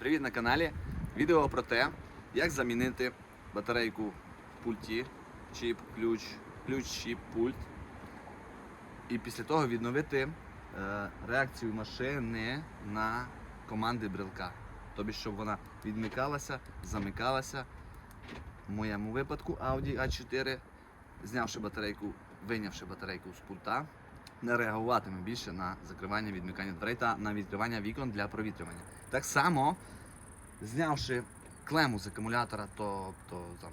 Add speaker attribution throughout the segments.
Speaker 1: Привіт на каналі. Відео про те, як замінити батарейку в пульті, чіп, ключ, ключ, чіп, пульт. І після того відновити е, реакцію машини на команди брелка. Тобто, щоб вона відмикалася, замикалася. В моєму випадку Audi A4, знявши батарейку, вийнявши батарейку з пульта, не реагуватиме більше на закривання відмикання дверей та на відкривання вікон для провітрювання. Так само, знявши клему з акумулятора, тобто там,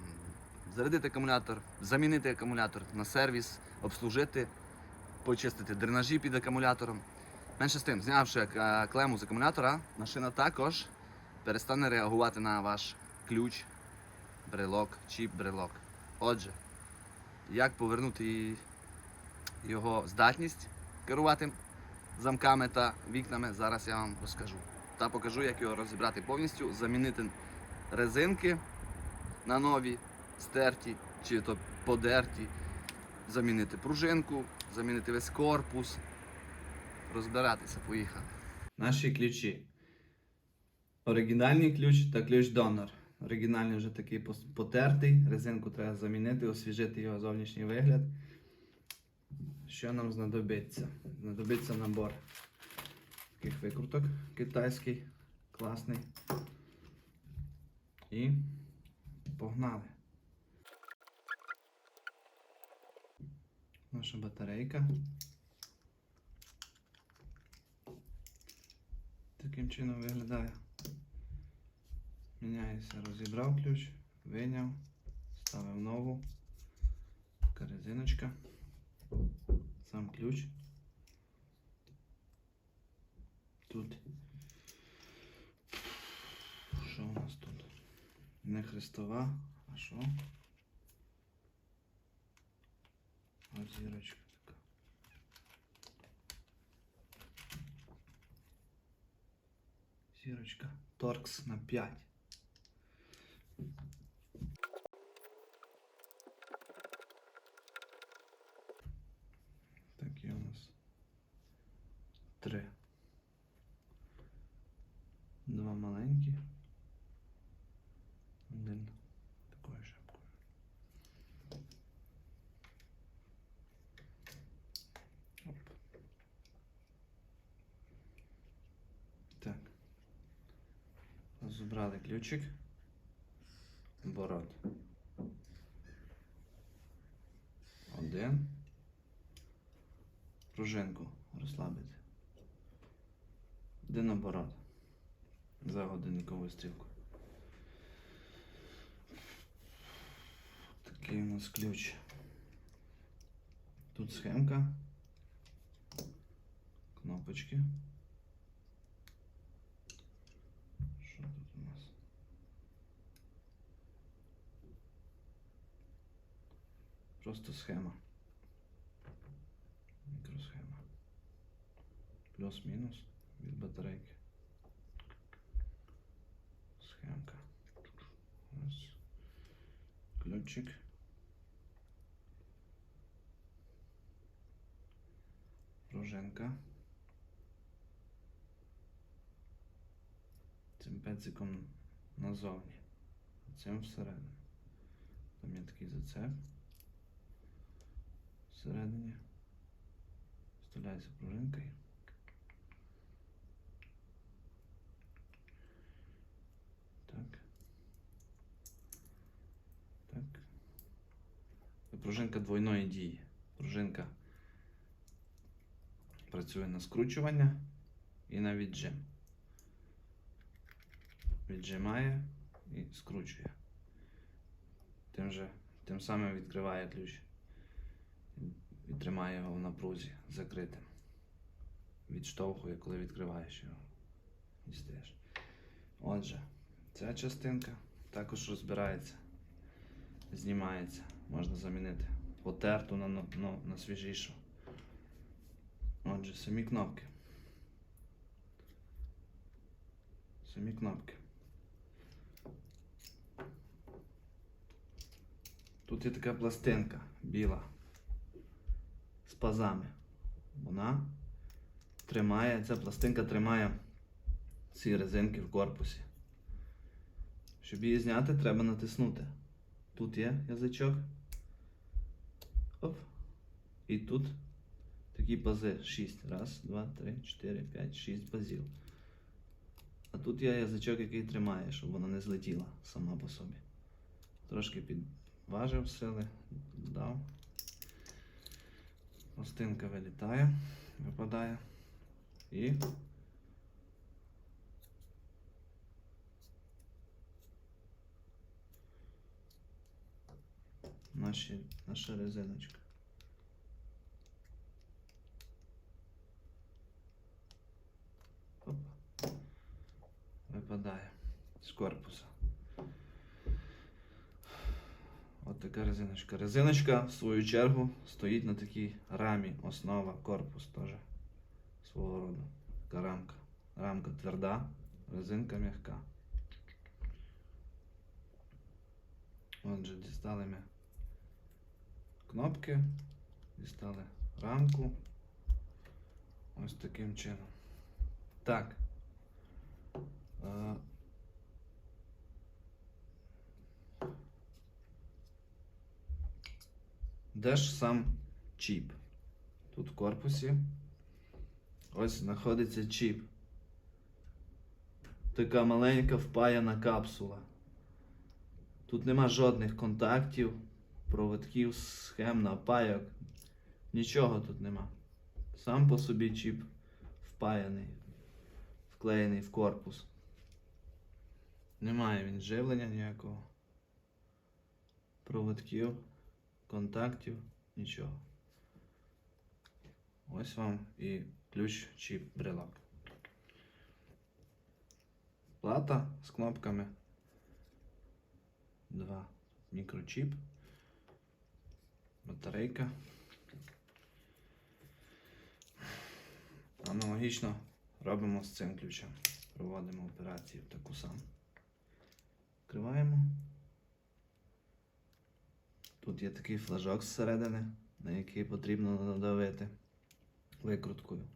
Speaker 1: зарядити акумулятор, замінити акумулятор на сервіс, обслужити, почистити дренажі під акумулятором. Менше з тим, знявши е, клему з акумулятора, машина також перестане реагувати на ваш ключ, брелок, чіп, брелок. Отже, як повернути її- його здатність керувати замками та вікнами, зараз я вам розкажу. Та покажу, як його розібрати повністю, замінити резинки на нові, стерті чи то подерті, замінити пружинку, замінити весь корпус, розбиратися, поїхали. Наші ключі. Оригінальний ключ та ключ донор. Оригінальний вже такий потертий. Резинку треба замінити, освіжити його зовнішній вигляд. Що нам знадобиться? Знадобиться набор таких викруток китайський, класний. І погнали. Наша батарейка. Таким чином виглядає. Міняється, розібрав ключ, вийняв, ставив нову. Така резиночка. Сам ключ. Тут. Що у нас тут? Не хрестова, а що? Ось зірочка така. Зірочка. Торкс на 5. Такі у нас три. Два маленькі. Один такою шапкою. Оп. Так. Розібрали ключик. Оборот. Один. Пружинку розслабити. Один оборот. За годинниковою стрілкою. Такий у нас ключ. Тут схемка. Кнопочки. Що тут у нас? Просто схема. Мікросхема. Плюс-мінус від батарейки. Схемка. Ось. Ключик. Пружинка. Цим пециком назовні. Цим всередину. Там є такий зацеп. Всередині. Вставляється пружинка і Так. Так. Це Пружинка двойної дії. Пружинка працює на скручування і на віджим. Віджимає і скручує. Тим, же, тим самим відкриває ключ і тримає його в напрузі закритим. Відштовхує, коли відкриваєш його. Дістаєш. Отже, ця частинка також розбирається, знімається, можна замінити потерту на, но- ну, на свіжішу. Отже, самі кнопки. Самі кнопки. Тут є така пластинка біла з пазами. Вона тримає, ця пластинка тримає ці резинки в корпусі. Щоб її зняти, треба натиснути. Тут є язичок. Оп. І тут такі пази. 6. Раз, два, три, чотири, п'ять, шість пазів. А тут є язичок, який тримає, щоб вона не злетіла сама по собі. Трошки підважив сили, дав. Пластинка вилітає, випадає. І наші, наша резиночка. Оп. Випадає з корпуса. От така резиночка. Резиночка, в свою чергу, стоїть на такій рамі, основа, корпус теж свого роду. Така рамка. Рамка тверда, резинка м'яка. Отже, дістали ми кнопки, дістали рамку. Ось таким чином. Так. Е, Де ж сам чіп? Тут в корпусі. Ось знаходиться чіп. Така маленька впаяна капсула. Тут нема жодних контактів, проводків, схем, напайок. Нічого тут нема. Сам по собі чіп впаяний, вклеєний в корпус. Немає він живлення ніякого. Проводків, контактів, нічого. Ось вам і ключ чіп брелок. Плата з кнопками. Два мікрочіп. Батарейка. Аналогічно робимо з цим ключем. Проводимо операцію таку саму. Відкриваємо. Тут є такий флажок зсередини, на який потрібно надавити викруткою.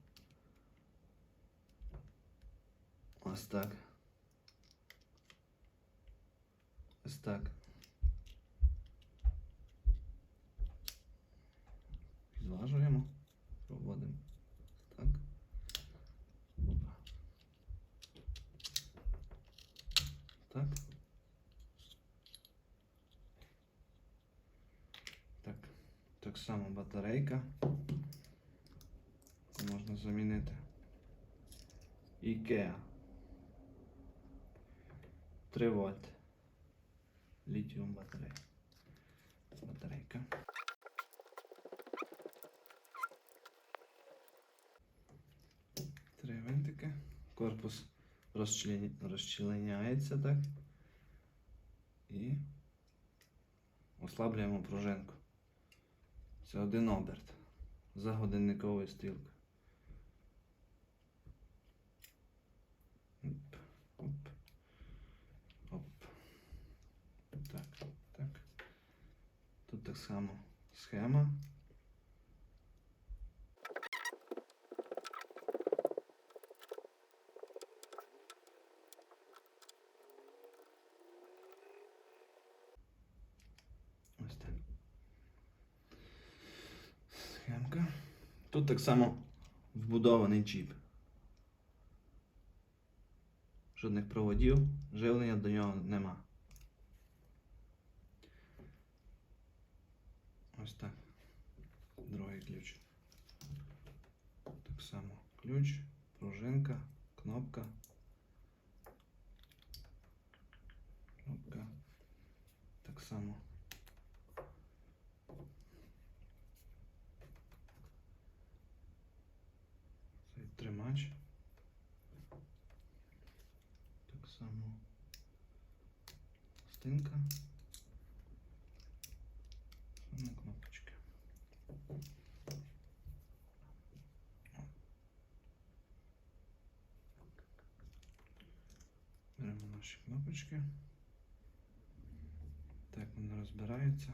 Speaker 1: Ось так. Ось так. Зважуємо, проводимо. Так. Так. Так. Так само батарейка. Можна замінити. Ікеа. 3 вольт. Літіум батарея. Батарейка. Три винтики. Корпус розчлені... розчленяється так. І ослаблюємо пружинку. Це один оберт за годинниковою стрілкою. Оп, оп, оп. Так. Тут так само схема. Ось так. Схемка. Тут так само вбудований чіп. Жодних проводів, живлення до нього нема. Ось так. Другий ключ. Так само ключ, пружинка, кнопка. Кнопка. Так само. тримач. Так само. Стинка. Саме кнопочки. Беремо наші кнопочки. Так вони розбираються.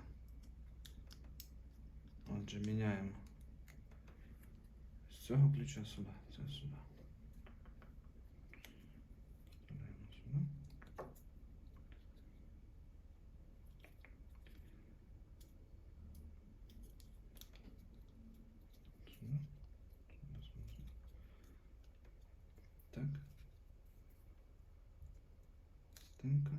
Speaker 1: Отже, міняємо з цього ключа сюди, це сюди.
Speaker 2: Так. Стенка.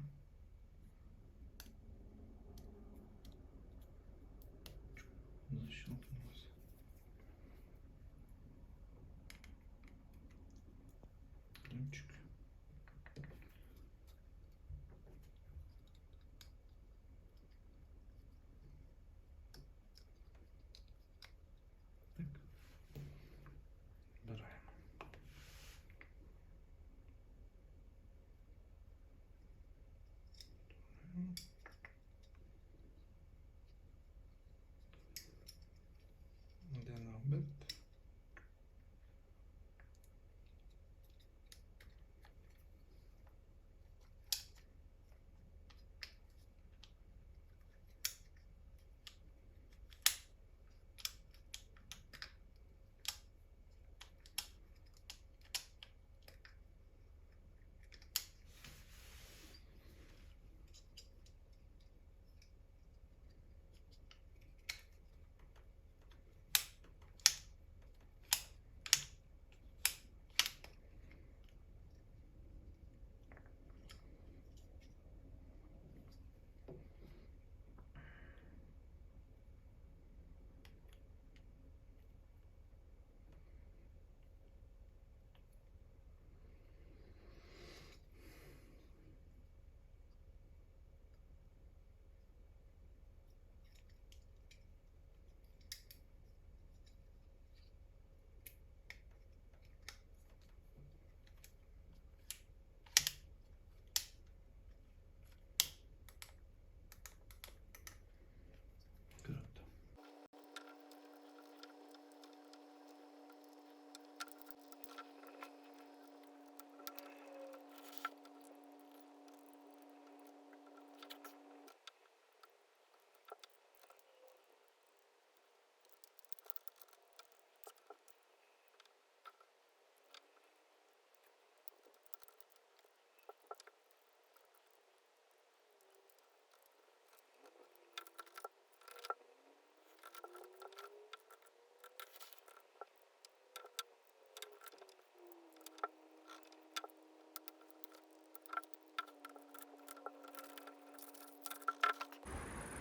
Speaker 2: Ключик.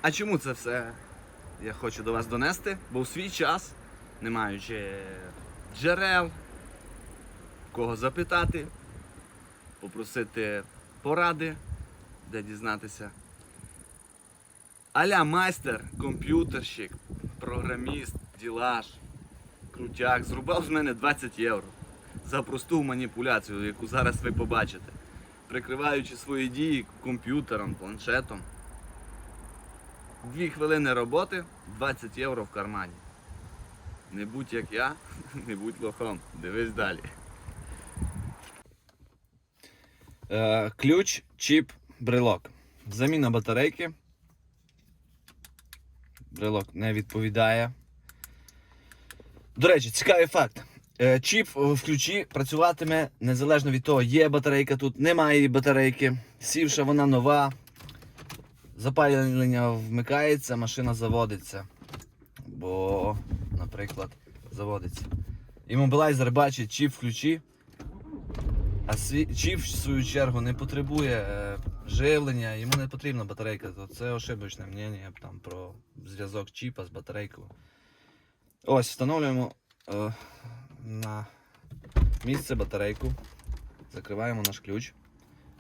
Speaker 1: А чому це все я хочу до вас донести? Бо в свій час, не маючи джерел, кого запитати, попросити поради, де дізнатися. Аля майстер, комп'ютерщик, програміст, ділаш, крутяк, зрубав з мене 20 євро за просту маніпуляцію, яку зараз ви побачите, прикриваючи свої дії комп'ютером, планшетом. Дві хвилини роботи, 20 євро в кармані. Не будь як я, не будь лохом. Дивись далі. Е, ключ, чіп, брелок. Заміна батарейки. Брелок не відповідає. До речі, цікавий факт. Е, Чіп в ключі працюватиме незалежно від того, є батарейка тут, немає батарейки. Сівша вона нова, запалення вмикається, машина заводиться. Бо, наприклад, заводиться. Іммобілайзер бачить чіп в ключі, а чіп, в свою чергу, не потребує е, живлення, йому не потрібна батарейка. То це ошибочне мнення там, про зв'язок чіпа з батарейкою. Ось, встановлюємо е, на місце батарейку, закриваємо наш ключ.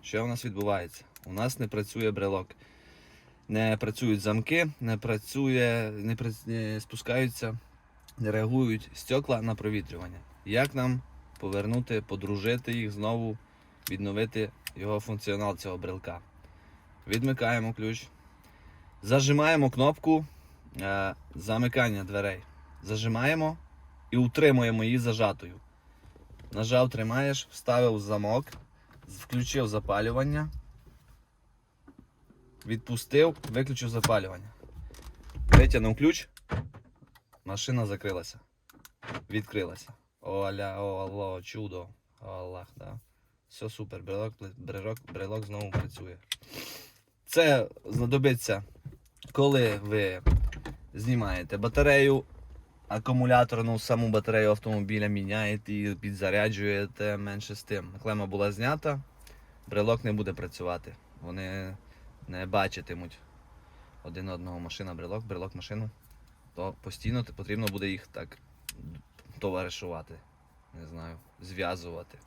Speaker 1: Що у нас відбувається? У нас не працює брелок не працюють замки, не працює, не, пра- не спускаються, не реагують стекла на провітрювання. Як нам повернути, подружити їх знову, відновити його функціонал цього брелка? Відмикаємо ключ, зажимаємо кнопку е, замикання дверей. Зажимаємо і утримуємо її зажатою. Нажав, тримаєш, вставив замок, включив запалювання відпустив, виключив запалювання. Витягнув ключ, машина закрилася. Відкрилася. Оля, о, алло, чудо. Аллах, да. Все супер, брелок, брелок, брелок знову працює. Це знадобиться, коли ви знімаєте батарею, акумуляторну саму батарею автомобіля міняєте і підзаряджуєте менше з тим. Клема була знята. брелок не буде працювати. Вони не бачитимуть один одного машина, брелок, брелок, машину. То постійно потрібно буде їх так товаришувати. Не знаю, зв'язувати.